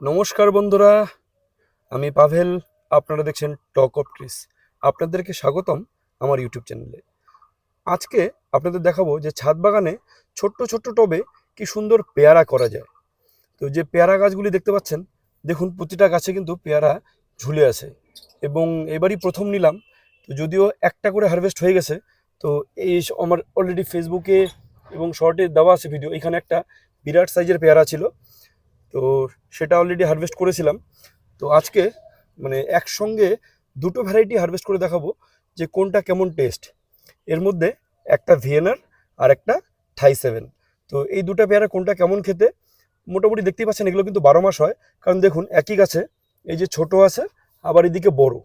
নমস্কার বন্ধুরা, আমি পাভেল, আপনারা দেখছেন টক অফ ট্রিস আপনাদেরকে স্বাগতম আমার ইউটিউব চ্যানেলে আজকে আপনাদের দেখাবো যে ছাদ বাগানে ছোট্ট ছোট্ট টবে কি সুন্দর পেয়ারা করা যায়। তো যে পেয়ারা গাছগুলি দেখতে পাচ্ছেন, দেখুন প্রতিটা গাছে কিন্তু পেয়ারা ঝুলে আছে। এবং এবারই প্রথম নিলাম, তো যদিও একটা করে হারভেস্ট হয়ে গেছে, তো এই আমার অলরেডি ফেসবুকে এবং শর্টে দেওয়া আছে ভিডিও এখানে একটা বিরাট সাইজের পেয়ারা ছিল। তো সেটা অলরেডি হারভেস্ট করেছিলাম। তো আজকে মানে একসঙ্গে দুটো ভ্যারাইটি হারভেস্ট করে দেখাবো যে কোনটা কেমন টেস্ট এর মধ্যে একটা ভিয়েনার আর একটা থাই সেভেন তো এই দুটো পেয়ারা কোনটা কেমন খেতে, মোটামুটি দেখতেই পাচ্ছেন, এগুলো কিন্তু বারো মাস হয়। কারণ দেখুন, একই গাছে, এই যে ছোট আছে, আবার এদিকে বড়।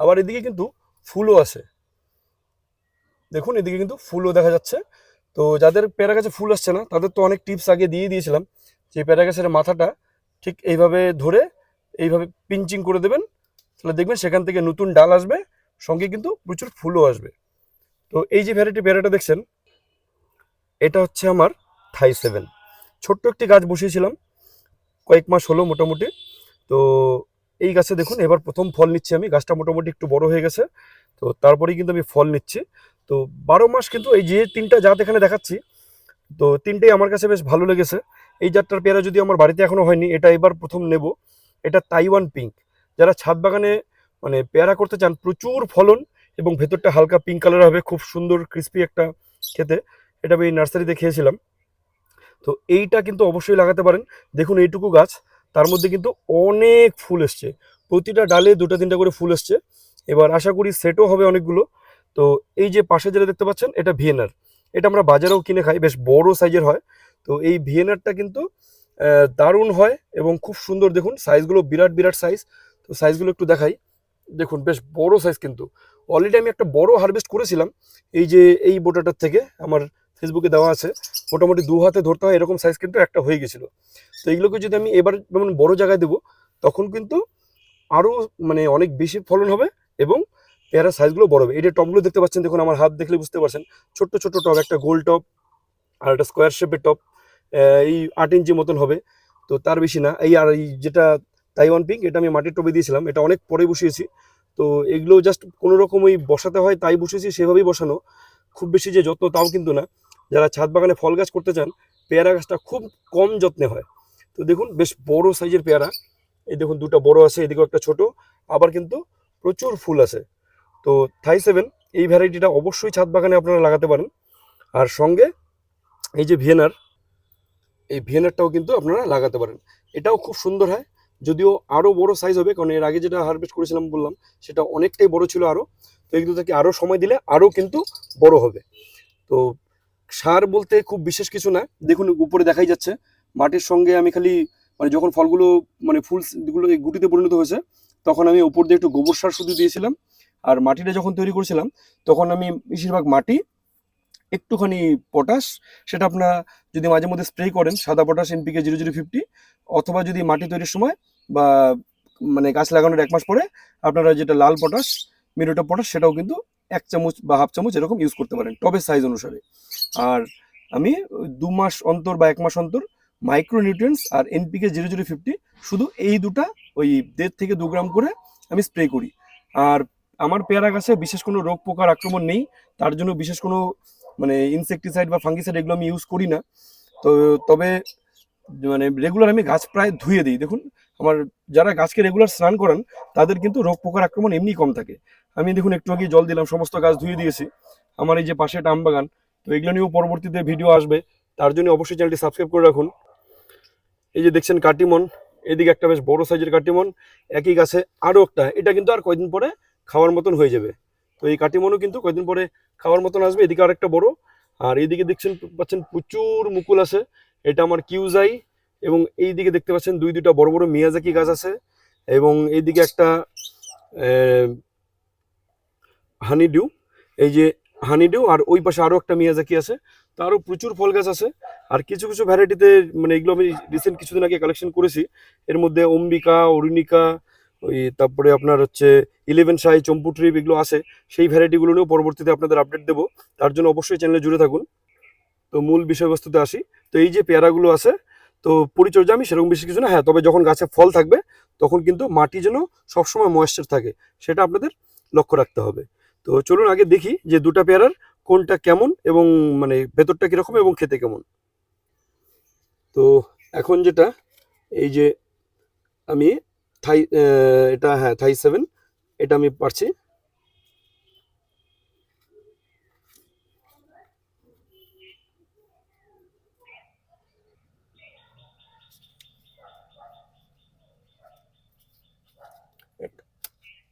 আবার এদিকে কিন্তু ফুলও আছে। দেখুন, এদিকে কিন্তু ফুলও দেখা যাচ্ছে। তো যাদের পেয়ারা গাছে ফুল আসছে না, তাদের তো অনেক টিপস আগে দিয়ে দিয়েছিলাম। যে পেয়ারা গাছের মাথাটা ঠিক এইভাবে ধরে এইভাবে পিঞ্চিং করে দেবেন, তাহলে দেখবেন সেখান থেকে নতুন ডাল আসবে, সঙ্গে কিন্তু প্রচুর ফুলও আসবে। তো এই যে ভ্যারাইটি প্যারাটা দেখছেন, এটা হচ্ছে আমার থাই সেভেন। ছোট্ট একটি গাছ বসিয়েছিলাম, কয়েক মাস হলো মোটামুটি। তো এই গাছে দেখুন, এবার প্রথম ফল নিচ্ছি আমি, গাছটা মোটামুটি একটু বড় হয়ে গেছে, তো তারপরেই কিন্তু আমি ফল নিচ্ছি। তো বারো মাস কিন্তু এই যে তিনটা জাত এখানে দেখাচ্ছি, তো তিনটেই আমার কাছে বেশ ভালো লেগেছে। এই জাতটার পেয়ারা যদি আমার বাড়িতে এখনও হয়নি, এটা এবার প্রথম নেব। এটা তাইওয়ান পিঙ্ক। যারা ছাদ বাগানে মানে পেয়ারা করতে চান, প্রচুর ফলন এবং ভেতরটা হালকা পিঙ্ক কালার হবে, খুব সুন্দর ক্রিস্পি একটা খেতে। এটা আমি নার্সারিতে খেয়েছিলাম তো এইটা কিন্তু অবশ্যই লাগাতে পারেন। দেখুন এইটুকু গাছ, তার মধ্যে কিন্তু অনেক ফুল এসছে। প্রতিটা ডালে দুটো তিনটা করে ফুল এসছে। এবার আশা করি সেটও হবে অনেকগুলো। তো এই যে পাশে যেটা দেখতে পাচ্ছেন, এটা ভিয়েনার। এটা আমরা বাজারেও কিনে খাই, বেশ বড় সাইজের হয়। তো এই ভিয়েনারটা কিন্তু দারুণ হয় এবং খুব সুন্দর। দেখুন সাইজগুলো বিরাট বিরাট সাইজ তো সাইজগুলো একটু দেখাই। দেখুন, বেশ বড় সাইজ কিন্তু। অলরেডি আমি একটা বড় হারভেস্ট করেছিলাম। এই যে, এই বোটাটার থেকে আমার ফেসবুকে দেওয়া আছে। মোটামুটি দু হাতে ধরতে হয়, এরকম সাইজ কিন্তু একটা হয়ে গেছিল। তো এইগুলোকে যদি আমি এবার যেমন বড় জায়গায় দেবো, তখন কিন্তু আরও মানে অনেক বেশি ফলন হবে এবং পেয়ারার সাইজগুলো বড় হবে। যে টপগুলো দেখতে পাচ্ছেন, দেখুন আমার হাত দেখলে বুঝতে পারছেন। ছোট্ট ছোট্ট টপ একটা গোল টপ আর একটা স্কোয়ার শেপের টপ এই আট ইঞ্চি মতন হবে। তো তার বেশি না। এই আর এই যেটা তাইওয়ান পিঙ্ক এটা আমি মাটির টবে দিয়েছিলাম। এটা অনেক পরে বসিয়েছি। তো এগুলো জাস্ট কোনো রকম ওই বসাতে হয় তাই বসিয়েছি, সেভাবেই বসানো। খুব বেশি যে যত্ন তাও কিন্তু না। যারা ছাদ বাগানে ফল গাছ করতে চান, পেয়ারা গাছটা খুব কম যত্নে হয়। তো দেখুন, বেশ বড় সাইজের পেয়ারা। এই দেখুন, দুটো বড় আছে, এদিকেও একটা ছোট। আবার কিন্তু প্রচুর ফুল আছে। তো থাই সেভেন এই ভ্যারাইটিটা অবশ্যই ছাদ বাগানে আপনারা লাগাতে পারেন। আর সঙ্গে এই যে ভিয়েনার এই ভিয়েনারটাও কিন্তু আপনারা লাগাতে পারেন। এটাও খুব সুন্দর হয়। যদিও আরও বড় সাইজ হবে, কারণ এর আগে যেটা হারভেস্ট করেছিলাম বললাম, সেটা অনেকটাই বড় ছিল আরও তো এগুলো থেকে আরও সময় দিলে আরও কিন্তু বড় হবে। তো সার বলতে খুব বিশেষ কিছু না। দেখুন, উপরে দেখাই যাচ্ছে, মাটির সঙ্গে আমি খালি মানে যখন ফলগুলো মানে ফুলগুলো এই গুটিতে পরিণত হয়েছে, তখন আমি উপর দিয়ে একটু গোবর সার শুধু দিয়েছিলাম। আর মাটিটা যখন তৈরি করেছিলাম, তখন আমি বেশিরভাগ মাটি একটুখানি পটাশ সেটা আপনারা যদি মাঝে মধ্যে স্প্রে করেন, সাদা potash NPK zero zero fifty অথবা যদি মাটি তৈরির সময় বা মানে গাছ লাগানোর এক মাস পরে আপনারা যেটা লাল পটাশ মিরোটা পটাশ সেটাও কিন্তু এক চামচ বা হাফ চামচ এরকম ইউজ করতে পারেন টবের সাইজ অনুসারে। আর আমি দু মাস অন্তর বা এক মাস অন্তর মাইক্রো নিউট্রিয়েন্টস আর এনপিকে জিরো জিরো ফিফটি শুধু এই দুটা ওই দেড় থেকে দু গ্রাম করে আমি স্প্রে করি। আর আমার পেয়ারা গাছে বিশেষ কোনো রোগ পোকার আক্রমণ নেই, তার জন্য বিশেষ কোনো মানে ইনসেকটিসাইড বা ফাঙ্গিসাইড এগুলো আমি ইউজ করি না। তো তবে মানে রেগুলার আমি গাছ প্রায় ধুয়ে দিই। দেখুন, আমার যারা গাছকে রেগুলার স্নান করান, তাদের কিন্তু রোগ পোকার আক্রমণ এমনি কম থাকে। আমি দেখুন, একটু আগে জল দিলাম, সমস্ত গাছ ধুয়ে দিয়েছি। আমার এই যে পাশে একটা আম বাগান, তো এগুলো নিয়েও পরবর্তীতে ভিডিও আসবে। তার জন্য অবশ্যই চ্যানেলটি সাবস্ক্রাইব করে রাখুন। এই যে দেখছেন কাটিমন, এদিকে একটা বেশ বড় সাইজের কাটিমন। একই গাছে আরও একটা, এটা কিন্তু আর কয়দিন পরে খাওয়ার মতন হয়ে যাবে। তো এই কাটিমনও কিন্তু কয়দিন পরে খাওয়ার মতন আসবে। এদিকে আরেকটা বড়। আর এইদিকে দেখছেন, পাচ্ছেন প্রচুর মুকুল আছে। এটা আমার কিউজাই এবং এই দিকে দেখতে পাচ্ছেন দুই দুইটা বড় বড় মিয়াজাকি গাছ আছে এবং এইদিকে একটা হানিডিউ। এই যে হানিডিউ আর ওই পাশে আরও একটা মিয়াজাকি আছে। তো আরও প্রচুর ফল গাছ আছে। আর কিছু কিছু ভ্যারাইটিতে মানে এগুলো আমি রিসেন্ট কিছুদিন আগে কালেকশন করেছি। এর মধ্যে অম্বিকা, অরুণিকা ওই তারপরে আপনার হচ্ছে ইলেভেন সাই চম্পু ট্রিপ এগুলো আছে, সেই ভ্যারাইটিগুলো নিয়েও পরবর্তীতে আপনাদের আপডেট দেবো। তার জন্য অবশ্যই চ্যানেলে জুড়ে থাকুন। তো মূল বিষয়বস্তুতে আসি। তো এই যে পেয়ারাগুলো আছে, তো পরিচর্যা আমি সেরকম বেশি কিছু না। হ্যাঁ তবে যখন গাছে ফল থাকবে, তখন কিন্তু মাটি যেন সবসময় ময়েশ্চার থাকে, সেটা আপনাদের লক্ষ্য রাখতে হবে। তো চলুন আগে দেখি যে দুটা পেয়ারার কোনটা কেমন এবং মানে ভেতরটা কীরকম এবং খেতে কেমন। তো এখন যেটা, এই যে আমি থাই এটা হ্যাঁ থাই সেভেন এটা আমি পারছি।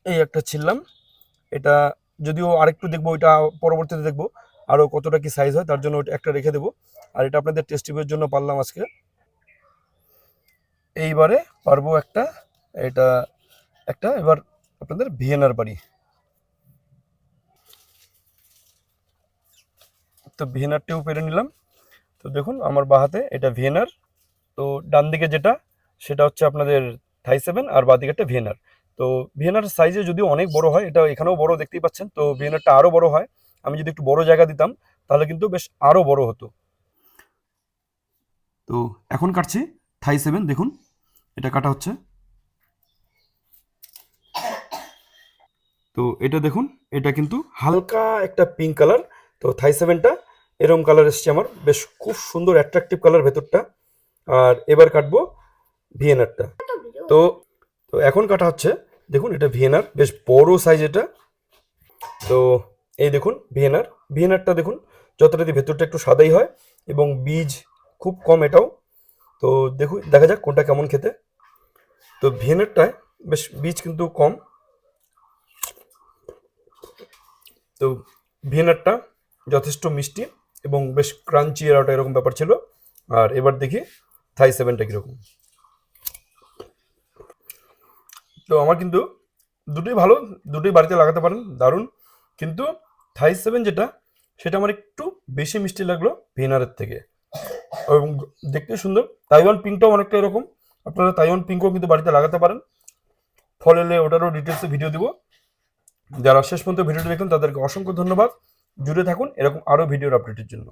এই একটা ছিললাম এটা যদিও আরেকটু দেখব, ওইটা পরবর্তীতে দেখব আরও কতটা কি সাইজ হয়, তার জন্য একটা রেখে দেবো। আর এটা আপনাদের টেস্ট টিউবের জন্য পারলাম আজকে। এইবারে পারব একটা। এটা একটা, এবার আপনাদের ভিয়েনার বাড়ি। তো ভিয়েনারটিও পেরে নিলাম। তো দেখুন, আমার বাহাতে এটা ভিয়েনার। তো ডান দিকে যেটা, সেটা হচ্ছে আপনাদের থাই সেভেন আর বাঁ দিকে একটা ভিয়েনার। তো ভিয়েনার সাইজে যদিও অনেক বড় হয়, এটা এখানেও বড় দেখতেই পাচ্ছেন, তো ভিয়েনারটা আরও বড় হয়। আমি যদি একটু বড় জায়গা দিতাম, তাহলে কিন্তু বেশ আরও বড় হতো। তো এখন কাটছি থাই সেভেন, দেখুন, এটা কাটা হচ্ছে। তো এটা দেখুন, এটা কিন্তু হালকা একটা পিঙ্ক কালার তো থাই সেভেনটা এরকম কালার এসছে আমার, বেশ খুব সুন্দর অ্যাট্রাকটিভ কালার ভেতরটা। আর এবার কাটবো ভিয়েনারটা তো তো এখন কাটা হচ্ছে, দেখুন এটা ভিয়েনার বেশ বড় সাইজ এটা। তো এই দেখুন ভিয়েনার ভিয়েনারটা দেখুন, যতটা ভেতরটা একটু সাদাই হয়, এবং বীজ খুব কম এটাও। তো দেখুন, দেখা যাক কোনটা কেমন খেতে। তো ভিয়েনারটায় বেশ বীজ কিন্তু কম। তো ভিয়েনারটা যথেষ্ট মিষ্টি এবং বেশ ক্রাঞ্চি এর একটা এরকম ব্যাপার ছিল। আর এবার দেখি থাই সেভেনটা কীরকম। তো আমার কিন্তু দুটোই ভালো, দুটোই বাড়িতে লাগাতে পারেন, দারুণ। কিন্তু থাই সেভেন যেটা, সেটা আমার একটু বেশি মিষ্টি লাগল ভিয়েনারের থেকে। এবং দেখতে সুন্দর, তাইওয়ান পিঙ্কটাও অনেকটা এরকম। আপনারা তাইওয়ান পিঙ্কও কিন্তু বাড়িতে লাগাতে পারেন। ফল ওটারও ডিটেলসে ভিডিও দিব। যারা শেষ পর্যন্ত ভিডিওটি দেখুন তাদেরকে অসংখ্য ধন্যবাদ। জুড়ে থাকুন, এরকম আরও ভিডিওর আপডেটের জন্য।